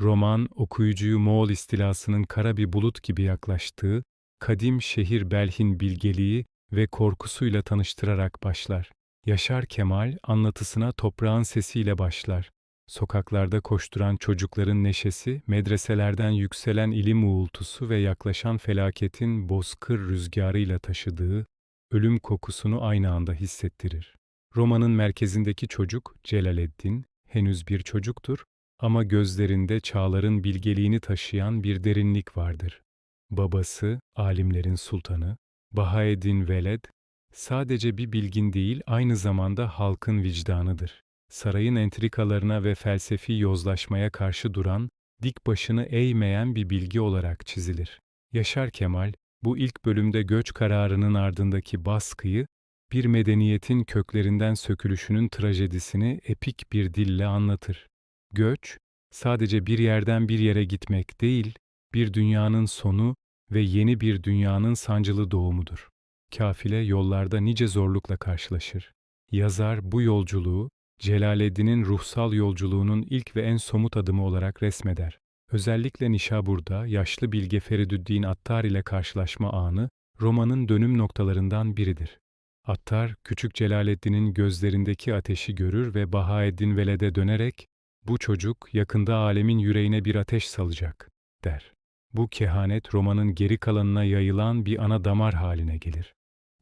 Roman, okuyucuyu Moğol istilasının kara bir bulut gibi yaklaştığı, kadim şehir Belh'in bilgeliği ve korkusuyla tanıştırarak başlar. Yaşar Kemal anlatısına toprağın sesiyle başlar. Sokaklarda koşturan çocukların neşesi, medreselerden yükselen ilim uğultusu ve yaklaşan felaketin bozkır rüzgarıyla taşıdığı ölüm kokusunu aynı anda hissettirir. Romanın merkezindeki çocuk Celaleddin henüz bir çocuktur ama gözlerinde çağların bilgeliğini taşıyan bir derinlik vardır. Babası, alimlerin sultanı, Bahaeddin Veled, sadece bir bilgin değil aynı zamanda halkın vicdanıdır. Sarayın entrikalarına ve felsefi yozlaşmaya karşı duran, dik başını eğmeyen bir bilgi olarak çizilir. Yaşar Kemal, bu ilk bölümde göç kararının ardındaki baskıyı, bir medeniyetin köklerinden sökülüşünün trajedisini epik bir dille anlatır. Göç, sadece bir yerden bir yere gitmek değil, bir dünyanın sonu ve yeni bir dünyanın sancılı doğumudur. Kafile yollarda nice zorlukla karşılaşır. Yazar bu yolculuğu, Celaleddin'in ruhsal yolculuğunun ilk ve en somut adımı olarak resmeder. Özellikle Nişabur'da yaşlı bilge Feridüddin Attar ile karşılaşma anı, romanın dönüm noktalarından biridir. Attar, küçük Celaleddin'in gözlerindeki ateşi görür ve Bahaeddin Veled'e dönerek, bu çocuk yakında alemin yüreğine bir ateş salacak, der. Bu kehanet romanın geri kalanına yayılan bir ana damar haline gelir.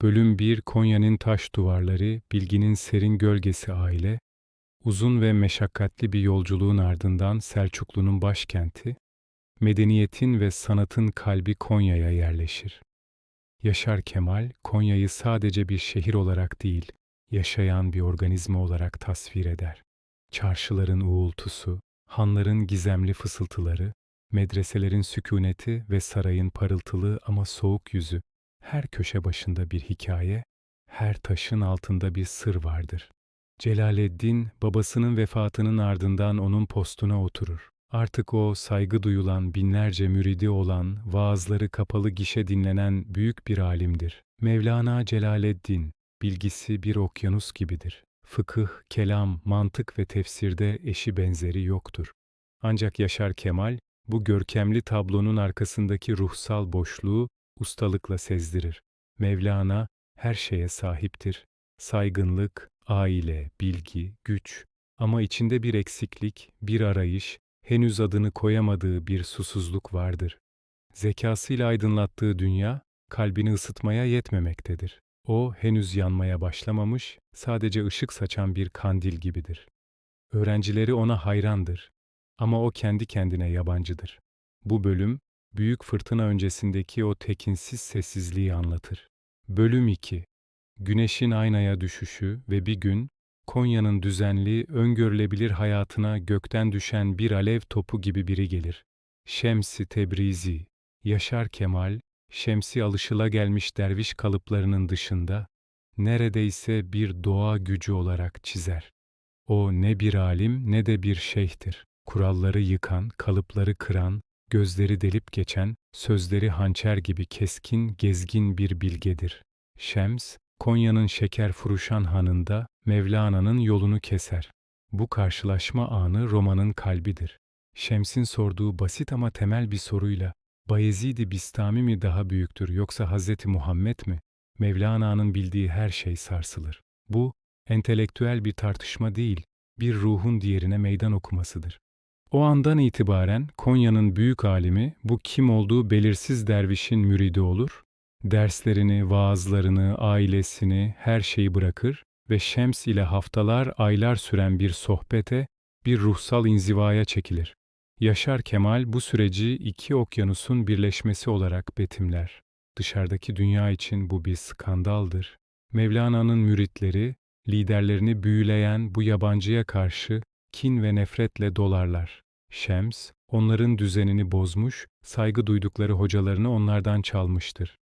Bölüm 1 Konya'nın taş duvarları, bilginin serin gölgesi aile, uzun ve meşakkatli bir yolculuğun ardından Selçuklu'nun başkenti, medeniyetin ve sanatın kalbi Konya'ya yerleşir. Yaşar Kemal, Konya'yı sadece bir şehir olarak değil, yaşayan bir organizma olarak tasvir eder. Çarşıların uğultusu, hanların gizemli fısıltıları, medreselerin sükuneti ve sarayın parıltılı ama soğuk yüzü, her köşe başında bir hikaye, her taşın altında bir sır vardır. Celaleddin, babasının vefatının ardından onun postuna oturur. Artık o saygı duyulan binlerce müridi olan, vaazları kapalı gişe dinlenen büyük bir alimdir. Mevlana Celaleddin, bilgisi bir okyanus gibidir. Fıkıh, kelam, mantık ve tefsirde eşi benzeri yoktur. Ancak Yaşar Kemal, bu görkemli tablonun arkasındaki ruhsal boşluğu ustalıkla sezdirir. Mevlana her şeye sahiptir. Saygınlık, aile, bilgi, güç ama içinde bir eksiklik, bir arayış, henüz adını koyamadığı bir susuzluk vardır. Zekasıyla aydınlattığı dünya, kalbini ısıtmaya yetmemektedir. O henüz yanmaya başlamamış, sadece ışık saçan bir kandil gibidir. Öğrencileri ona hayrandır ama o kendi kendine yabancıdır. Bu bölüm, büyük fırtına öncesindeki o tekinsiz sessizliği anlatır. Bölüm 2 Güneşin aynaya düşüşü ve bir gün, Konya'nın düzenli, öngörülebilir hayatına gökten düşen bir alev topu gibi biri gelir. Şemsi Tebrizi, Yaşar Kemal, Şemsi alışılagelmiş derviş kalıplarının dışında, neredeyse bir doğa gücü olarak çizer. O ne bir alim ne de bir şeyhtir. Kuralları yıkan, kalıpları kıran, gözleri delip geçen, sözleri hançer gibi keskin, gezgin bir bilgedir. Şems, Konya'nın şeker furuşan hanında Mevlana'nın yolunu keser. Bu karşılaşma anı romanın kalbidir. Şems'in sorduğu basit ama temel bir soruyla Bayezid-i Bistami mi daha büyüktür yoksa Hazreti Muhammed mi? Mevlana'nın bildiği her şey sarsılır. Bu, entelektüel bir tartışma değil, bir ruhun diğerine meydan okumasıdır. O andan itibaren Konya'nın büyük alimi bu kim olduğu belirsiz dervişin müridi olur, derslerini, vaazlarını, ailesini, her şeyi bırakır ve Şems ile haftalar, aylar süren bir sohbete, bir ruhsal inzivaya çekilir. Yaşar Kemal bu süreci iki okyanusun birleşmesi olarak betimler. Dışarıdaki dünya için bu bir skandaldır. Mevlana'nın müritleri, liderlerini büyüleyen bu yabancıya karşı kin ve nefretle dolarlar. Şems, onların düzenini bozmuş, saygı duydukları hocalarını onlardan çalmıştır.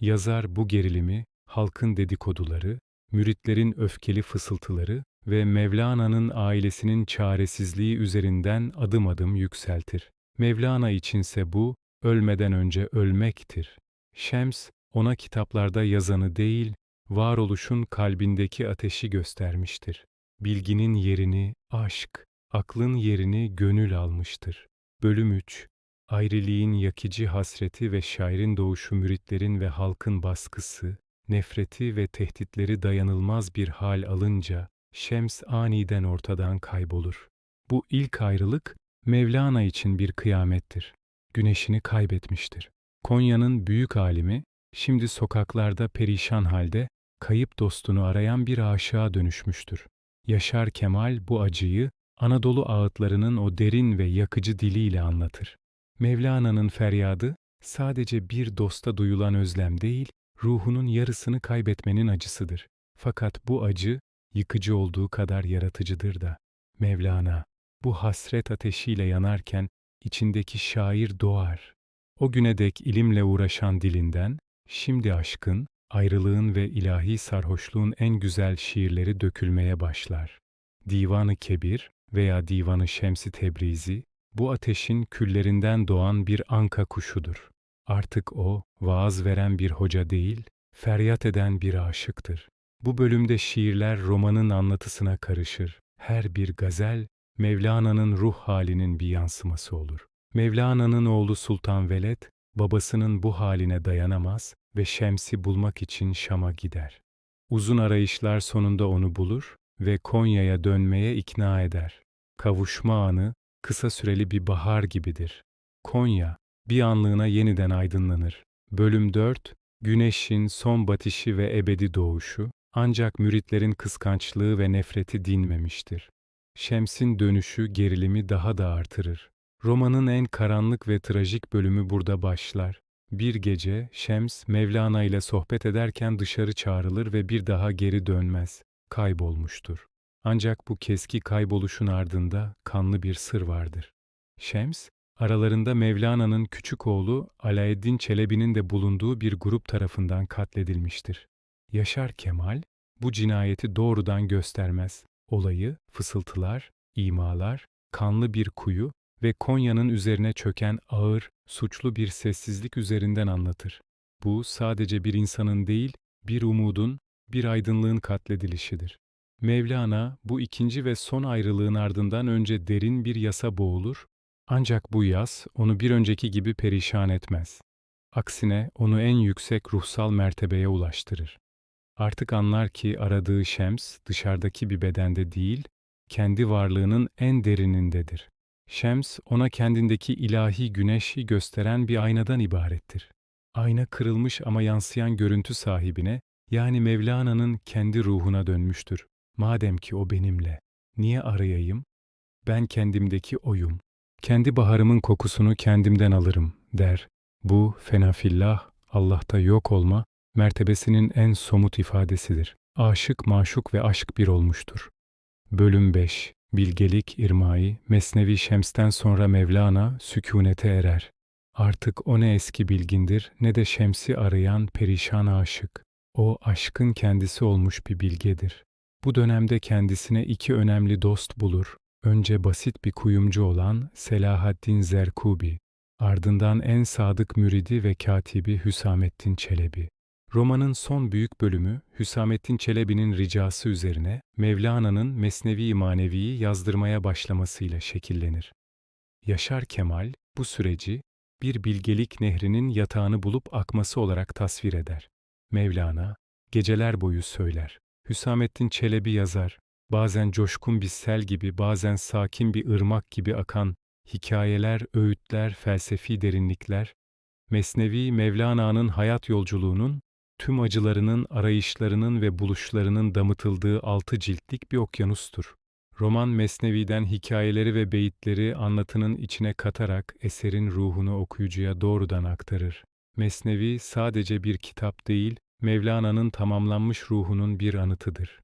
Yazar bu gerilimi, halkın dedikoduları, müritlerin öfkeli fısıltıları ve Mevlana'nın ailesinin çaresizliği üzerinden adım adım yükseltir. Mevlana içinse bu, ölmeden önce ölmektir. Şems, ona kitaplarda yazanı değil, varoluşun kalbindeki ateşi göstermiştir. Bilginin yerini aşk, aklın yerini gönül almıştır. Bölüm 3 Ayriliğin yakıcı hasreti ve şairin doğuşu müritlerin ve halkın baskısı, nefreti ve tehditleri dayanılmaz bir hal alınca, Şems aniden ortadan kaybolur. Bu ilk ayrılık, Mevlana için bir kıyamettir. Güneşini kaybetmiştir. Konya'nın büyük alimi, şimdi sokaklarda perişan halde, kayıp dostunu arayan bir aşığa dönüşmüştür. Yaşar Kemal bu acıyı, Anadolu ağıtlarının o derin ve yakıcı diliyle anlatır. Mevlana'nın feryadı, sadece bir dosta duyulan özlem değil, ruhunun yarısını kaybetmenin acısıdır. Fakat bu acı, yıkıcı olduğu kadar yaratıcıdır da. Mevlana, bu hasret ateşiyle yanarken, içindeki şair doğar. O güne dek ilimle uğraşan dilinden, şimdi aşkın, ayrılığın ve ilahi sarhoşluğun en güzel şiirleri dökülmeye başlar. Divanı Kebir veya Divanı Şemsi Tebrizi, bu ateşin küllerinden doğan bir anka kuşudur. Artık o, vaaz veren bir hoca değil, feryat eden bir aşıktır. Bu bölümde şiirler romanın anlatısına karışır. Her bir gazel, Mevlana'nın ruh halinin bir yansıması olur. Mevlana'nın oğlu Sultan Veled, babasının bu haline dayanamaz ve Şems'i bulmak için Şam'a gider. Uzun arayışlar sonunda onu bulur ve Konya'ya dönmeye ikna eder. Kavuşma anı, kısa süreli bir bahar gibidir. Konya, bir anlığına yeniden aydınlanır. Bölüm 4, Güneşin son batışı ve ebedi doğuşu, ancak müritlerin kıskançlığı ve nefreti dinmemiştir. Şems'in dönüşü gerilimi daha da artırır. Romanın en karanlık ve trajik bölümü burada başlar. Bir gece Şems, Mevlana ile sohbet ederken dışarı çağrılır ve bir daha geri dönmez. Kaybolmuştur. Ancak bu keski kayboluşun ardında kanlı bir sır vardır. Şems, aralarında Mevlana'nın küçük oğlu Alaeddin Çelebi'nin de bulunduğu bir grup tarafından katledilmiştir. Yaşar Kemal, bu cinayeti doğrudan göstermez. Olayı, fısıltılar, imalar, kanlı bir kuyu ve Konya'nın üzerine çöken ağır, suçlu bir sessizlik üzerinden anlatır. Bu sadece bir insanın değil, bir umudun, bir aydınlığın katledilişidir. Mevlana bu ikinci ve son ayrılığın ardından önce derin bir yasa boğulur, ancak bu yas onu bir önceki gibi perişan etmez. Aksine onu en yüksek ruhsal mertebeye ulaştırır. Artık anlar ki aradığı Şems dışarıdaki bir bedende değil, kendi varlığının en derinindedir. Şems ona kendindeki ilahi güneşi gösteren bir aynadan ibarettir. Ayna kırılmış ama yansıyan görüntü sahibine, yani Mevlana'nın kendi ruhuna dönmüştür. Madem ki o benimle, niye arayayım? Ben kendimdeki oyum. Kendi baharımın kokusunu kendimden alırım, der. Bu, fenafillah, Allah'ta yok olma, mertebesinin en somut ifadesidir. Aşık, maşuk ve aşk bir olmuştur. Bölüm 5 Bilgelik, irmai, Mesnevi Şems'ten sonra Mevlana sükunete erer. Artık o ne eski bilgindir ne de Şems'i arayan perişan aşık. O aşkın kendisi olmuş bir bilgedir. Bu dönemde kendisine iki önemli dost bulur. Önce basit bir kuyumcu olan Selahaddin Zerkubi, ardından en sadık müridi ve katibi Hüsamettin Çelebi. Romanın son büyük bölümü Hüsamettin Çelebi'nin ricası üzerine Mevlana'nın Mesnevi Manevi'yi yazdırmaya başlamasıyla şekillenir. Yaşar Kemal bu süreci bir bilgelik nehrinin yatağını bulup akması olarak tasvir eder. Mevlana geceler boyu söyler. Hüsamettin Çelebi yazar. Bazen coşkun bir sel gibi, bazen sakin bir ırmak gibi akan hikayeler, öğütler, felsefi derinlikler, Mesnevi Mevlana'nın hayat yolculuğunun tüm acılarının, arayışlarının ve buluşlarının damıtıldığı altı ciltlik bir okyanustur. Roman Mesnevi'den hikayeleri ve beyitleri anlatının içine katarak eserin ruhunu okuyucuya doğrudan aktarır. Mesnevi sadece bir kitap değil, Mevlana'nın tamamlanmış ruhunun bir anıtıdır.